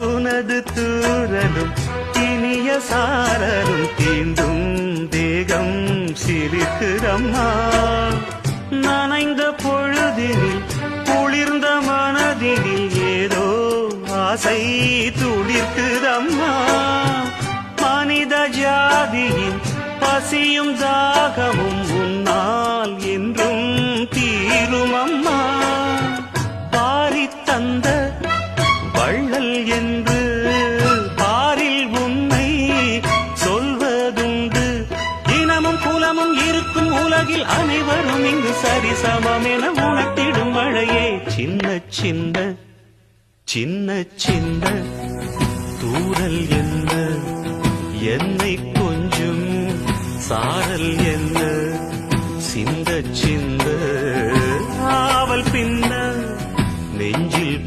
உனது தூரலும் இனிய சாரலும் தீண்டும் தேகம் சிரிக்கிறம்மா நனைந்த பொழுதினில் குளிர்ந்த மனதினில் ஏதோ ஆசை துளிர்க்குதம்மா. மனித ஜாதியின் பசியும் தாகமும் உன் மதமும் குலமும் இருக்கும் உலகில் அனைவரும் இங்கு சரிசமம் என உணர்த்திடும் மழையே. சின்ன சின்ன சின்ன சின்ன தூரல் என்ன? என்னை கொஞ்சம் சாரல் என்ன? சிந்த சிந்த ஆவல் பின்ன நெஞ்சில்